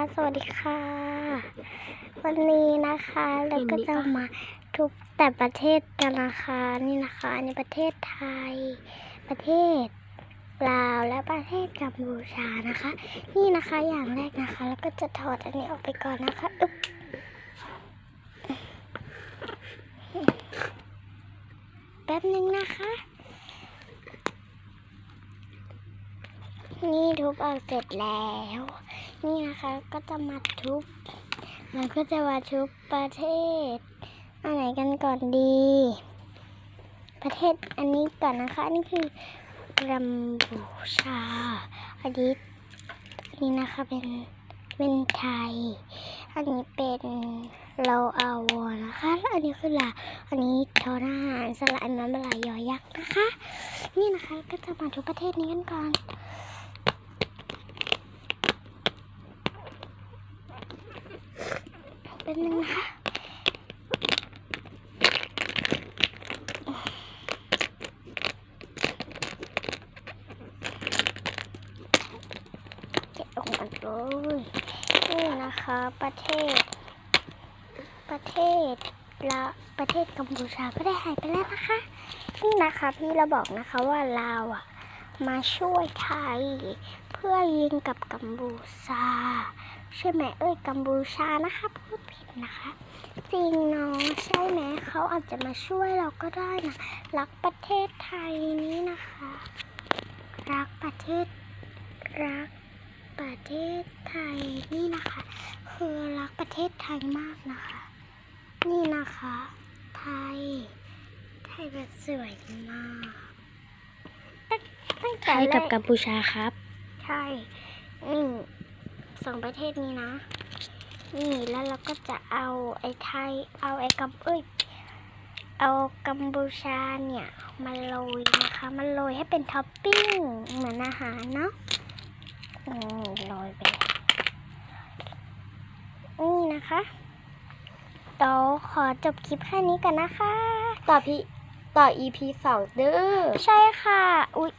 สวัสดีค่ะ วันนี้นะคะเราก็จะมาทุบแต่ประเทศกันนะคะนี่นะคะอันนี้ประเทศไทย ประเทศลาวและประเทศกัมพูชานะคะ นี่นะคะอย่างแรกนะคะ แล้วก็จะถอดอันนี้ออกไปก่อนนะคะอึ๊บแป๊บนึงนะคะนี่ทุบออกเสร็จแล้ว นี่นะคะก็จะมาทุบมันก็จะมาทุบประเทศอันไหนกันก่อนดี ประเทศอันนี้ก่อนนะคะนี่คือกัมพูชาอันนี้นนี้นะคะเป็นเป็นไทย อันนี้เป็นเราเอาวอนะคะ อันนี้คือลาอันนี้ทอทหารสละอันนั้นเป็นลายยอยักษ์นะคะ นี่นะคะก็จะมาทุบประเทศนี้กันก่อน ป็นหนึ่งนะคะเก็บออกมาเลยนี่นะคะ ประเทศ ประเทศละประเทศกัมพูชาก็ได้หายไปแล้วนะคะ นี่นะคะพี่เราบอกนะคะว่าลาวอะ มาช่วยไทย เพื่อยิงกับกัมพูชา ใช่ไหมเอ้ยกัมพูชานะคะพูดผิดนะคะ จริงเนาะใช่ไหมเขาอาจจะมาช่วยเราก็ได้นะรักประเทศไทยนี้นะคะ รักประเทศรักประเทศไทยนี่นะคะ คือรักประเทศไทยมากนะคะ นี่นะคะ ไทย ไทยแบบสวยมากตั้งไทแต่ยแรกับกกัมพูชาครับ ใช่นี่ สองประเทศนี้นะ นี่แล้วเราก็จะเอาไอ้ไทย เอาไอ้กัมเอ้ยเอากัมพูชาเนี่ยมาโรยนะคะมาโรยให้เป็นท็อปปิ้งเหมือนอาหารเนาะอืมโรยไปเลยนี่นะคะเดี๋ยวขอจบคลิปแค่นี้กันนะคะ ต่อพี่ต่อ EP สองเด้อใช่ค่ะ อุ๊ย